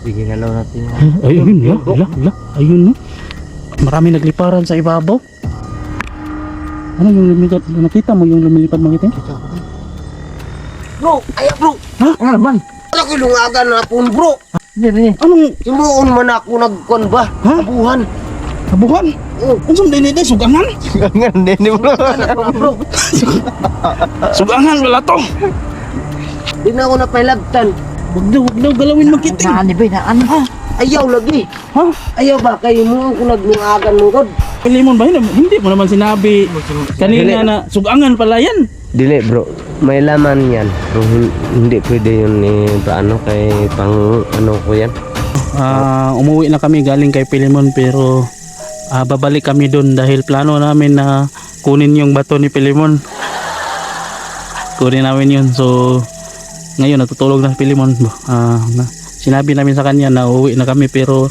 Sige, galaw natin yan. Ayun, yun, wala, wala. Ayun, no. Marami nagliparan sa ibabaw. Ano yung lumilipad? Nakita mo yung lumilipad mga itim? Bro, ayaw bro. Ha? Ano naman? Wala ko lungagan na pun bro. Hindi, hindi. Anong Simuon man ako nagkon ba? Ha? Abuhan. kabuhan? Oh, Ano din din sugangan? Gangan din, hindi mo. bro. Sugangan wala to. Di na ako napailabtan. Wag daw, wag daw galawin magiting. Naan, ba? Naan. Ha? Ayaw lagi. Ha? Ayaw ba kayo mo ako naglungagan mo god? Limon ba yun? Hindi mo naman sinabi kanina na sugangan pala yan. Dili bro, may laman yan. Hindi pwede yun eh, paano kay pang ano ko yan. Ah, umuwi na kami galing kay Pilimon pero ah, babalik kami doon dahil plano namin na kunin yung bato ni Pilimon. Kunin namin yun. So ngayon natutulog na si Pilimon. Ah, na, sinabi namin sa kanya na uuwi na kami pero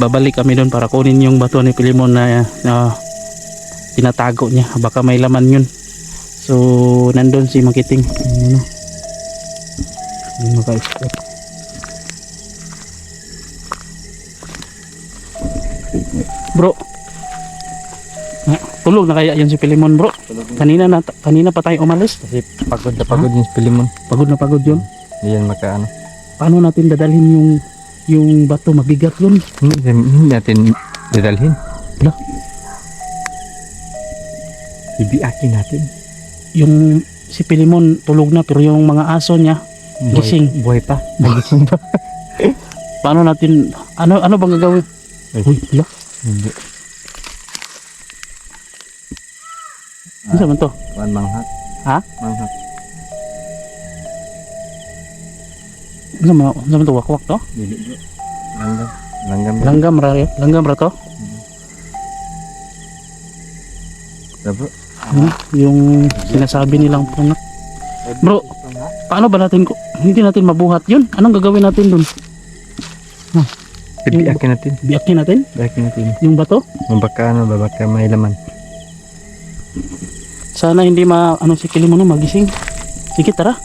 babalik kami doon para kunin yung bato ni Pilimon na, na tinatago niya. Baka may laman yun. So nandun si Makiting. Ano? Yung maka-expert. Bro. Ah, Tulog na kaya yan si Pilimon, bro. Kanina na kanina pa tayo umalis. Kasi pagod na pagod yung Pilimon. Pagod na pagod yun. Hindi yan makaano. Paano natin dadalhin yung yung bato mabigat yun? Hindi, hindi natin dadalhin. Wala. Ibiakin natin. Yung si Pilimon tulog na pero yung mga aso niya Buhay- Gising. Buhay pa. Nagising pa. paano natin ano ano bang gagawin? Uy, wala. Hindi. Ano man to? Kuan manghat. Ha? Manghat. Ano man, ano man to? Wakwak to? Dili bro. Langgam. Langgam. Langgam ra langgam ra to? Lang. bro. Ano? Yung sinasabi nilang punak. Bro, paano ba natin ko hindi natin mabuhat yun? Anong gagawin natin dun? Ibiakin natin. Biyakin natin Ibiakin natin. yung bato? Baka ano ba, baka may laman. Sana hindi ma ano si Kilimono magising. Sige tara.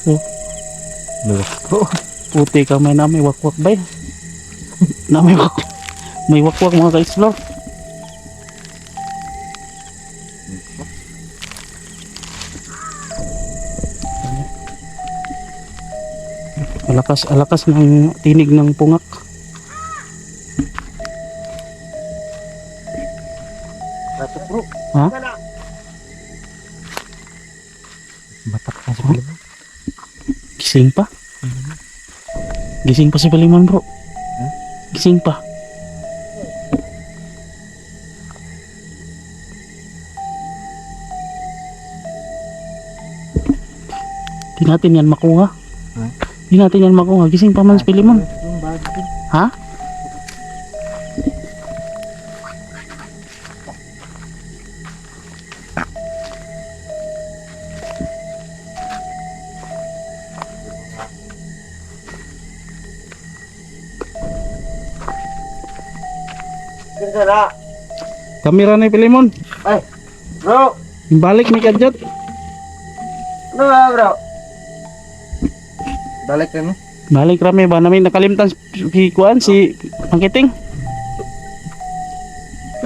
So, Diba? puti ka may na may wakwak bay. na may wakwak. May wakwak mga ka-explore. Alakas, alakas ng tinig ng pungak. Gising pa? Gising pa si Palimon bro. Gising pa. Di natin yan makuha. Ha? Di natin yan makuha. Gising pa man si Palimon. Ha? Kamera ni Palimon. Ay. Bro. Balik ni Kadjot. Ano ba bro? Balik ka no? Balik rami ba namin nakalimtan si Kuan si Angkiting.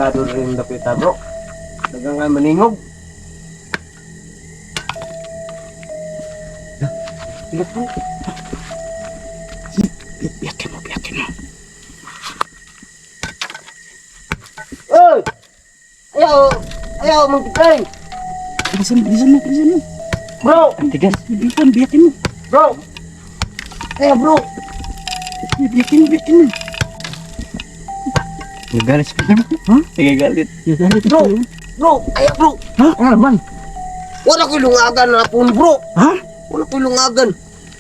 Gado rin dapita bro. Dagang nga maningog. Ilat bro. Ayaw! Ayaw mag-train! Bilisan, bilisan mo, bilisan mo. Bro! Tigas. Biyakin, biyakin mo. Bro! Ayaw bro! Biyakin mo, biyakin mo. Nagalit si Pilimon. Ha? Nagagalit. Galit Bro! Bro! Ayaw bro! Ha? Ano naman? Wala ko lungagan na pun bro! Ha? Wala ko lungagan.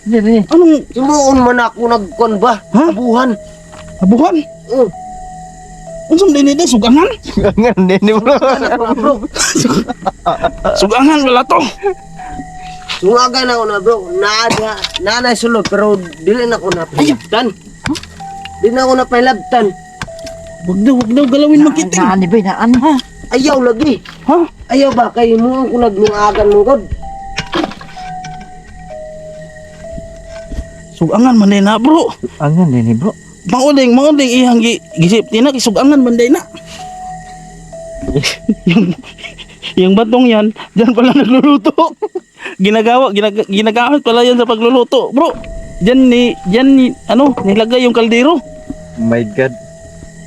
Hindi, hindi. Anong Simuon man ako nagkon ba? Ha? Abuhan. abuhan? Oh. Unsang din? Sugangan? Gangan din bro. Bro? Sugangan wala to. Lungagan ako na bro. Nada. Nanay sulod pero dili na ako napilabtan. Di na ako napilabtan. Wag daw, wag daw galawin magiting. Naan, ba? Naan. Ha? Ayaw lagi. Ha? Ayaw ba kayo mo ako naglungagan mo god? Sugangan man na bro. Angan din bro. Mauling, mauling iyang gi, gisip tina kisugangan man din na. yung yung batong yan, diyan pala nagluluto. Ginagawa, ginag, ginagamit pala yan sa pagluluto. Bro, diyan ni, diyan ni, ano, nilagay yung kaldero. Oh my god.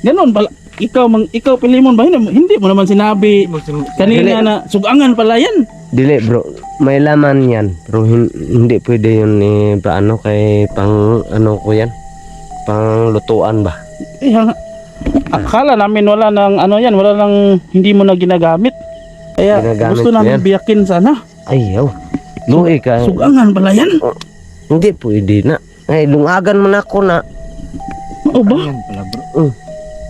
Ganon pala. Ikaw, mang, ikaw Pilimon ba? Hindi, mo naman sinabi kanina na sugangan pala yan. Dili bro, may laman yan. Pero hin- hindi pwede yun ni paano kay pang ano ko yan. Pang lutuan ba? Ha- akala namin wala nang ano yan, wala nang hindi mo na ginagamit. Kaya Ginagamit gusto namin yan. biyakin sana. Ayaw. Luhi ka. Sugangan pala yan. Hindi pwede na. Ay, lungagan man ako na. Oo ba? Angan pala bro. Mm.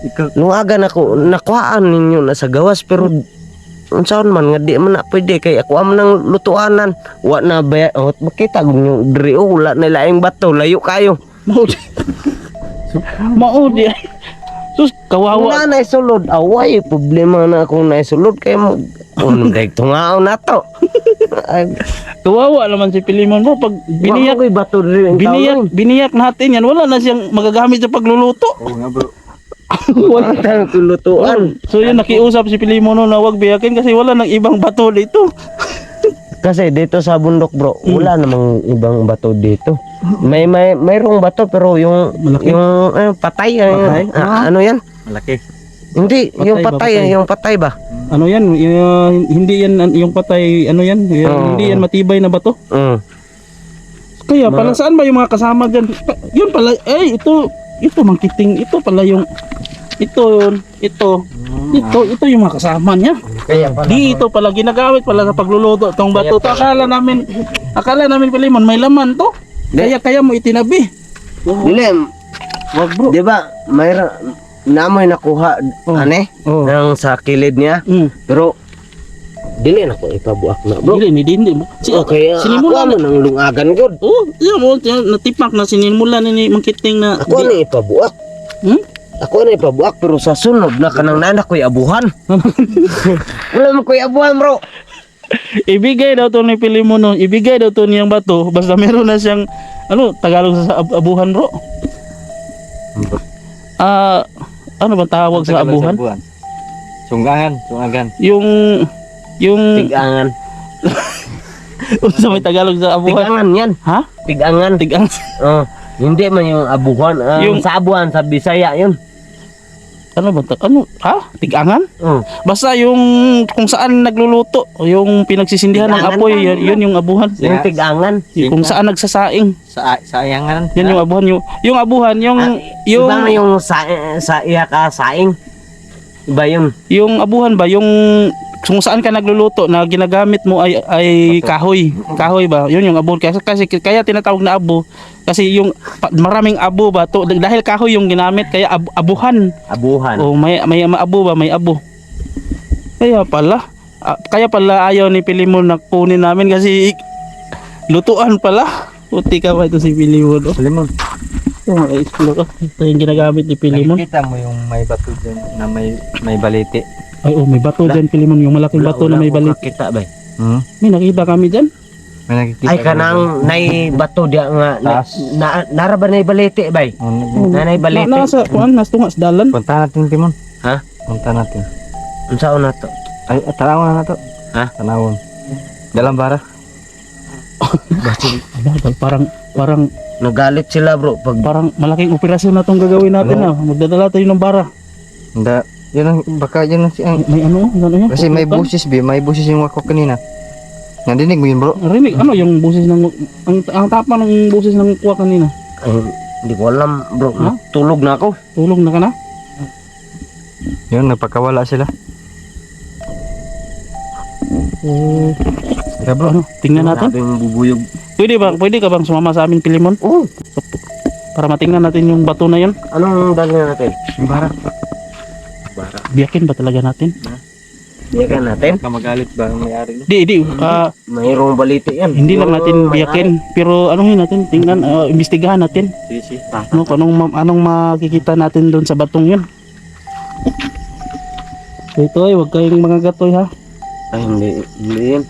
Ikaw, Lungagan ako. Nakuhaan ninyo na sa gawas pero unsaon man nga di man na pwede kay ako am nang lutuanan. Wa na ba oh, makita kung yung diri oh, wala na laing bato layo kayo. Maudi. Maudi. Sus, kawawa. Wala na isulod. Away problema na akong naisulod kay mo. Unong dahil tungao na to. Kawawa naman si Pilimon bro. Pag biniyak, ko'y bato rin biniyak, biniyak natin yan. Wala na siyang magagamit sa pagluluto. oo nga bro. Wala tayong tulutuan. So yun, nakiusap si Pilimon no, na wag biyakin kasi wala nang ibang bato dito. Kasi dito sa bundok bro, Hmm. wala namang ibang bato dito. May may mayroong bato pero yung Malaki? yung eh, patay, eh, Patay? ah, ano yan? Malaki. Hindi, Patay yung ba, patay, patay? yung patay ba? Ano yan? y- hindi yan an- yung patay, ano yan? Y- Oo. Hindi yan matibay na bato. Mm. Kaya pala saan ba yung mga kasama dyan? Pa- Yun pala, eh ito, ito mangkiting, ito pala yung, ito yun, ito, ito, ito yung mga kasama niya. Kaya pala. Di ito pala ginagamit pala sa pagluluto itong bato. To, akala namin, akala namin Pilimon may laman to. Kaya kaya mo itinabi. Dilim, Wag bro. di ba, mayroon namoy nakuha Oh. ane Oh. ng sa kilid niya. Mm. Pero dili na ko ipabuak na bro. Dili ni dindi mo. Si, Okay, sinimulan ako mo nang lungagan gud. Oh, yan mo, natipak na sinimulan ni Mangkiting na Ako di- ni ipabuak. Hmm? Ako na ipabuak pero sa sunod na kanang nana ko'y abuhan. Wala mo ko'y abuhan bro. ibigay daw to ni Pilimon no. Ibigay daw to niyang bato basta meron na siyang ano, Tagalog sa ab- abuhan bro. Ah, ano bang tawag sa abuhan? abuhan. Sungahan, sungagan. Yung yung Tigangan. sa may Tagalog sa abuhan. Tigangan yan. Ha? Tigangan. Tigang Oh, hindi man yung abuhan. ah, Yung- sa abuhan sa Bisaya yun. ano ba ta- ano ha tigangan Oh. basta yung kung saan nagluluto yung pinagsisindihan ng Tigangan apoy yan, yun yung abuhan Yung tigangan. yung kung saan nagsasaing Sa sayangan. yan yung abuhan yung yung abuhan yung Ah, yung Iba man yung sa, sa iya ka saing. Iba yun. yung abuhan ba yung kung saan ka nagluluto na ginagamit mo ay ay kahoy kahoy ba yun yung abuhan kasi, kasi kaya tinatawag na abo kasi yung maraming abo ba to dahil kahoy yung ginamit kaya ab- abuhan Abuhan. Oh, may may abo ba? May abo. Kaya pala. kaya pala ayaw ni Pilimon na kunin namin kasi lutuan pala. Puti ka ba ito si Pilimon? Oh, Limon. ito, explore. Ito yung ginagamit ni Pilimon. Nakikita mo yung may bato dyan na may may baliti. Ay, oh, may bato dyan, Pilimon. Yung malaking bato na may balit. Kita ba? Hmm? May nakita kami dyan. May nakikita Ay ka kanang nay bato dia nga na, Taas. na, nara ba nay balete bay? ba? Oh, Nanay balete. Na, nasa, kuan, nasa tungas dalan. Punta natin, Timon. Ha? Punta natin. Unsa na to? Ay, ah, tanawon na to. Ha? Tanawon. Dalam bara. Aba, parang, parang, Nagalit sila bro pag parang malaking operasyon na itong gagawin natin. Ah. Magdadala tayo ng bara. Hindi. Yun ang, baka yun ang, si- ang May ano? Ano yan? kasi may busis, bi. May busis yung wako kanina. Nandinig mo yun, bro? Rinig, ano yung busis ng ang, ang tapa ng busis ng kuha kanina? ay, hindi ko alam bro. Ha? Tulog na ako. Tulog na ka na? Yun, nagpakawala sila. Oo. Kaya, bro. Ano, tingnan natin. Grabe yung bubuyog. Pwede ba, pwede ka bang sumama sa amin Pilimon? Oh, Para matingnan natin yung bato na yun. anong dalhin natin? Yung bara. Biyakin ba talaga natin? Iyakan natin. Baka magalit ba ang may-ari no? Di, di. ah, Mayroong balite yan. hindi lang natin biyakin. Pero anuhin natin, tingnan, ah, imbestigahan natin. Sisi. Ano, kung anong, ma- anong makikita natin doon sa batong yun. Ito ay, huwag kayong mga gatoy ha. Ay, hindi. Hindi yan.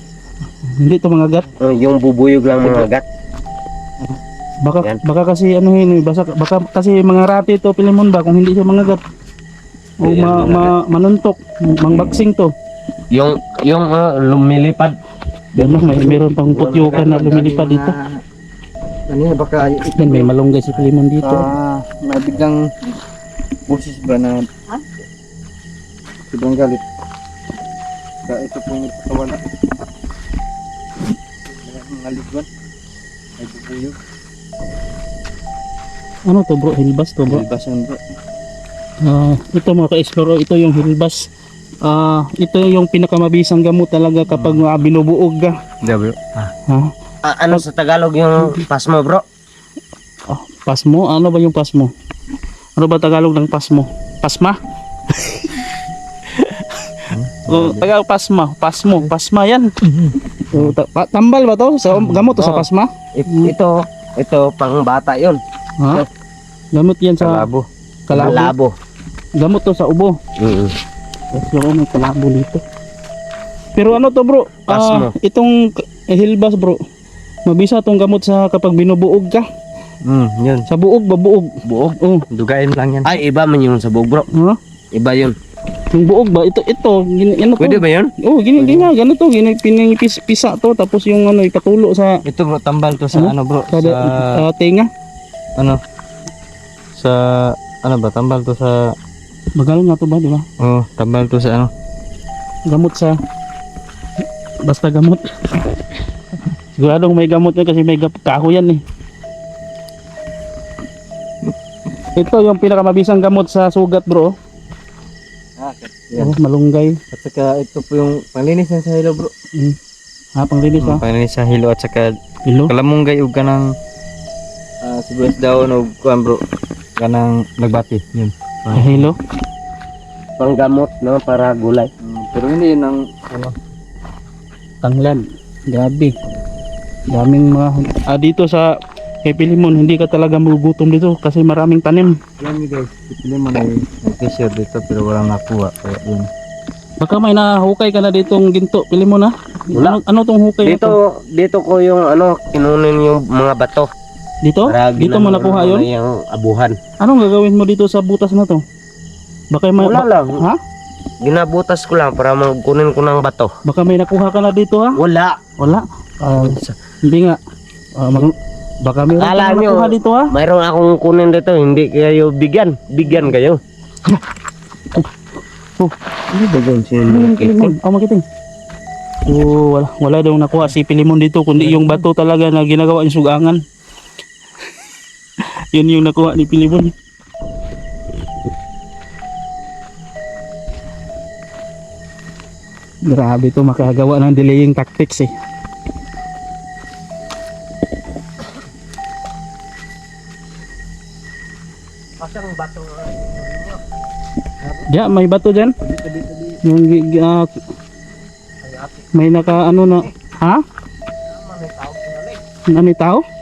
Hindi ito mga gat. Oh, yung bubuyog lang mga gat. Baka Yan. baka kasi ano yun, eh, basa, baka kasi mga rati to Pilimon ba kung hindi siya mangagat. O Ayan, ma, ma, manuntok, mangbaksing to. Yung, yung ah, lumilipad. Yan may meron pang putyukan na lumilipad dito. Ano yun, baka Yan may malunggay si Pilimon dito. ah, may biglang boses ba na sobrang galit. Kaya ito pong ipakawala. Mga ligwan. May bubuyog. Ano to bro? Hilbas to bro? Ilbas yan bro. Ah, ito mga ka-explore, ito yung hilbas. Ah, ito yung pinakamabisang gamot talaga kapag uh, binubuog ka. Hindi bro. Ha? Ah, ano sa Tagalog yung pasmo bro? Ah, pasmo? Ano ba yung pasmo? Ano ba Tagalog ng pasmo? Pasma? oh, Tagalog pasma, pasmo, pasma yan. So, ta- pa- tambal ba to? Sa gamot to sa Oo. pasma? It- ito, ito pang bata yun. Ha? Gamot yan sa Kalabo. kalabo. Gamot to sa ubo. Mm Kasi ako may kalabo dito. Pero ano to bro? Pasmo. Ah, itong eh, hilbas bro. Mabisa tong gamot sa kapag binubuog ka. Hmm, yun. Sa buog ba buog? Oh, Dugain lang yan. Ay, iba man yung sa buog bro. ha? Iba yun. Yung buog ba? Ito, ito. Gini, ano to? Pwede ba yun? Oh, gini, gini nga, ganito. Gini, pinipis, pisa to. Tapos yung ano, ipatulo sa, Ito bro, tambal to sa Ano? ano, bro? sa, Sa, ah, tenga. ano? Sa ano ba? Tambal to sa Magaling nga to ba, di ba? oh, tambal to sa ano? Gamot sa, basta gamot. Siguradong may gamot yan kasi may kahoy yan eh. Ito yung pinakamabisang gamot sa sugat bro. Ah, yan. Oh, malunggay. At saka ito po yung panglinis yan sa hilo bro. Mm. Ha, panglinis ha. Hmm, panglinis sa hilo at saka Ilo. kalamunggay ug kanang uh, sibuyas daon og kuan bro. Kanang nagbati. Yun. Ah, Hilo. Panggamot no para gulay. Hmm, pero hindi yun ang ano. Tanglad. Grabe. Daming mga ah, dito sa kay Pilimon hindi ka talaga magugutom dito kasi maraming tanim. Yan ni guys. Ipili mo na yung t-shirt dito pero walang nakuha. Kaya yun. Baka may nahukay ka na ditong ginto, pili mo na. Wala. Ano, ano tong hukay na to? Dito, dito ko yung ano, kinunin yung mga bato. Dito? Para Dito mo nakuha na yun? Yung abuhan. Anong gagawin mo dito sa butas na to? Baka may Wala ba- lang. Ha? Ginabutas ko lang para magkunin ko ng bato. Baka may nakuha ka na dito ha? Wala. Wala. Ah, hindi nga. Ah, mag- baka may Akala nyo- nakuha dito ha? Mayroon akong kunin dito, hindi kayo bigyan. Bigyan kayo. Ano ba yun si Pilimon, Pilimon. Oh, makiting. Oh, wala, wala daw nakuha si Pilimon dito kundi yung bato talaga na ginagawa yung sugangan. Yun yung nakuha ni Pilimon. Grabe to makagawa ng delaying tactics eh. Pasang bato. Ya, may bato dyan. Yung ah, may naka ano na, ha? Na may tao?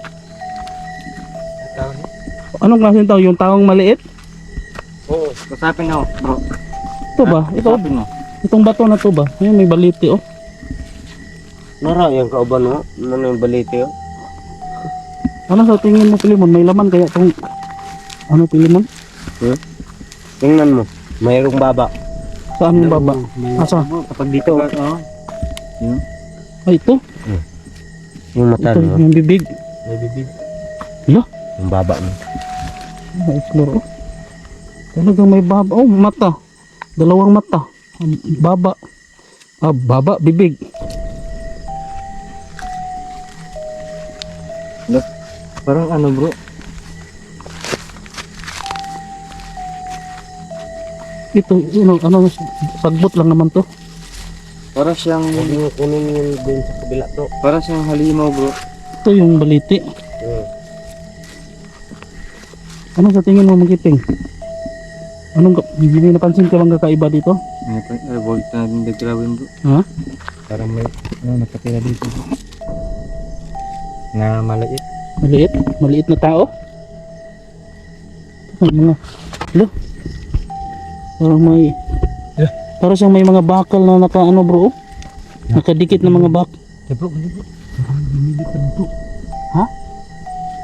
Anong klaseng tao? Yung taong maliit? Oo, kasapin na bro. Ito ba? Ito, Kasapin na. itong bato na to ba? Ayun, may baliti oh. Nara, yung kauban mo. Ano yung balite oh? Ano sa tingin mo, Pilimon? May laman kaya tong ano, Pilimon? Tingnan mo. Mayroong baba. Saan yung baba? Asa? Kapag dito, Oo. Ay, ito. yung mata Ito, no? yung bibig. May bibig. Yo, Yung baba mo. Na-explore oh. Talagang may baba. Oh, mata. Dalawang mata. Baba. Ah, baba, bibig. Parang ano bro? Ito, ano, ano, sagbot lang naman to. Para siyang kunin yung dun sa kabila to. para siyang halimaw bro. Ito yung baliti. Hmm. Ano sa tingin mo magiting? Anong, may napansin ka bang kakaiba dito? Ay, pa- ay, wag na natin dagrawin bro. Ha? Parang may ano nakatira dito. bro. Na maliit. Maliit? Maliit na tao? Ang mga, lo, parang may, parang siyang may mga bakal na naka ano bro, oh. nakadikit na mga bak. Eh bro, hindi bro. Ha?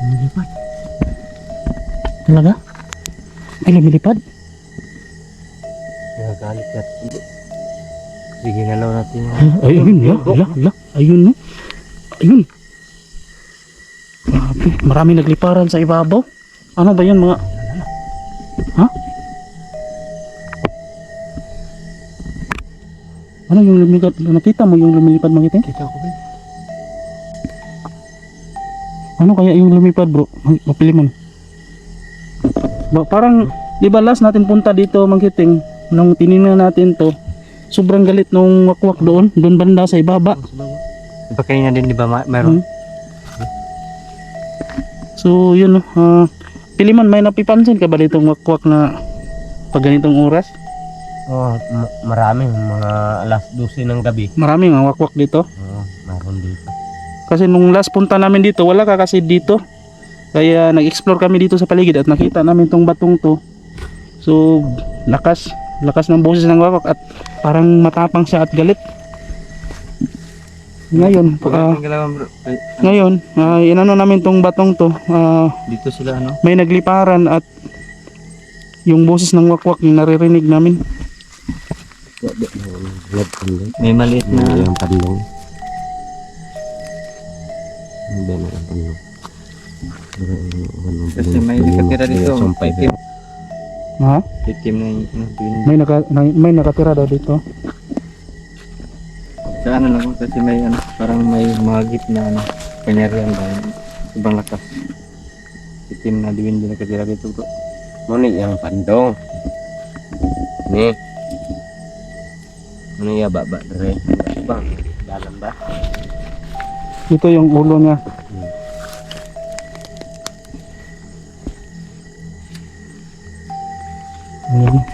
Lumilipad. Talaga? Ay, lumilipad? Nagagalit ka. Sige, galaw natin yan. Ay, ayun, la, la, la, ayun, no? Ayun. Grabe, marami nagliparan sa ibabaw. Ano ba yan, mga... Ha? Ano yung lumilipad? Nakita mo yung lumilipad, mga? Kita ko ba? Ano kaya yung lumipad, bro? Mapili mo. Ba, parang, di ba last natin punta dito, Mangkiting, nung tinignan natin to, sobrang galit nung wakwak doon, doon banda sa ibaba. Iba kayo na din, di ba? Mayroon. Hmm. So, yun, no, ah, Piliman, may napipansin ka ba ditong wakwak na pag ganitong oras? Oh, ma- marami. Mga alas 12 ng gabi. Maraming ang wakwak dito. Oo, meron dito. Kasi nung last punta namin dito, wala ka kasi dito. Kaya nag-explore kami dito sa paligid at nakita namin tong batong to. So, lakas, lakas ng boses ng wakak at parang matapang siya at galit. Ngayon. Ay, ngayon, uh, inano namin tong batong to, ah, dito sila ano. may nagliparan at yung boses ng wakwak yung naririnig namin. May maliit na yung? Ano ba na yung? Kasi may nakatira dito. Itim, Ha? itim na yung ano. May, naka, may, may nakatira daw dito. Sa ano lang kasi may ano, parang may mga gip na ano, kanyarihan ba, ibang lakas. Itim na diwin din nakatira dito bro. Muni yang pandong. Ni. Muni ya baba dere. Bang, dalam ba? Ito yung ulo niya.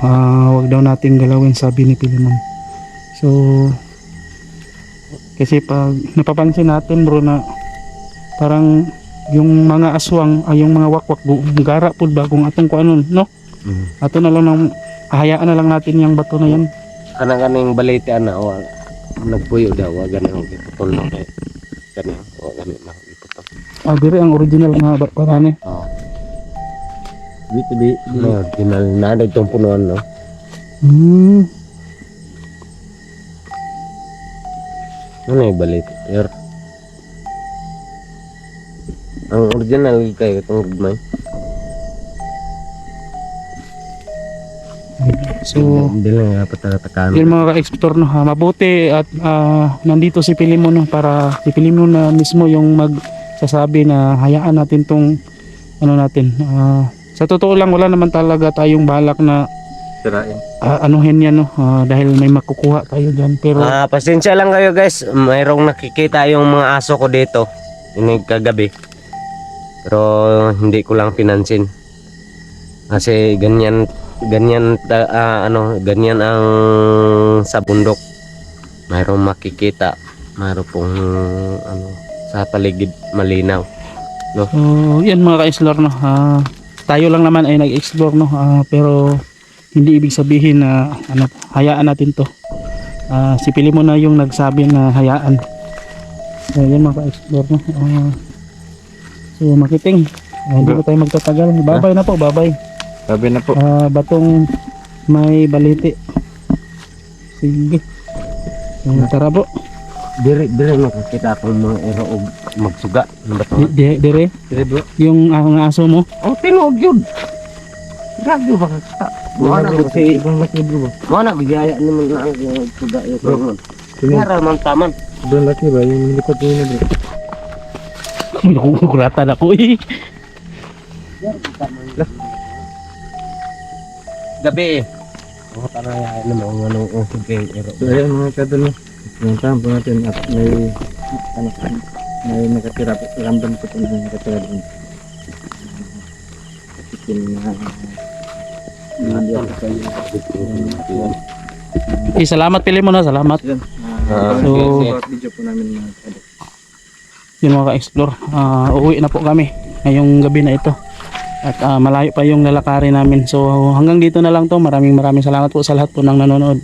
Ah, wag daw nating galawin sabi ni Pilimon. So, kasi pag napapansin natin bro na parang yung mga aswang ay yung mga wakwak gara pud ba kung atong kuanon no Mm. ato na lang nang hayaan na lang natin yung bato na yan Kana kaning balite ana wa nagpuyo daw wa gani ang giputol no kay kani wa gani na giputol. ah dire ang original nga ba- parane Oh. Dito di no original na ada itong punuan no. hmm Ano yung balite? Yer. Ang original kayo itong gudmay. so hindi lang nga patatakan. Yun mga ka-explore no, ha, mabuti at ah, nandito si Pilimon no, para si Pilimon na mismo yung magsasabi na hayaan natin tong ano natin. ah, sa totoo lang wala naman talaga tayong balak na Sirain. ah, anuhin yan no ah, dahil may makukuha tayo diyan pero Ah, pasensya lang kayo guys. Mayroong nakikita yung mga aso ko dito. Inig kagabi. Pero hindi ko lang pinansin. Kasi ganyan ganyan ah, ano, ganyan ang sa bundok. Mayroong makikita. Mayroong pong ano sa paligid malinaw. so, yan mga ka-explore no. ah, tayo lang naman ay nag-explore no ah, pero hindi ibig sabihin na ano hayaan natin to. Ah, si Pilimon na yung nagsabi na hayaan. So, yan mga ka-explore no. Ah, so makiting. Ah, hindi na tayo magtatagal. Babay na po, babay. Sabi na po. Ah, batong may baliti. Sige. Ah, tara po. Dire dire makikita ko mga ero og magsuga ng bato. Di- di- Dire, Sige bro. yung ang aso mo. Oh, tinuod yun. Grabe ba ka? Wala ko si Ibang laki bro. Wala bigaya naman na ang suga yung bro. Kaya man taman. Ibang laki ba? Yung likod yun na bro. May nakukulatan ako eh. Gabi eh. Oh, tanaya naman ano ang sige ero. So ayan mga kadalo. Pinuntahan po natin at may ano, may nakatira po. Ramdam ko po na nakatira doon. Itim na. Eh, salamat pili mo na, salamat. Ah, So- video po namin mga kadalo. Yun mga ka-explore. Ah, uuwi na po kami ngayong gabi na ito. At ah, malayo pa yung lalakarin namin. So hanggang dito na lang to. Maraming maraming salamat po sa lahat po ng nanonood.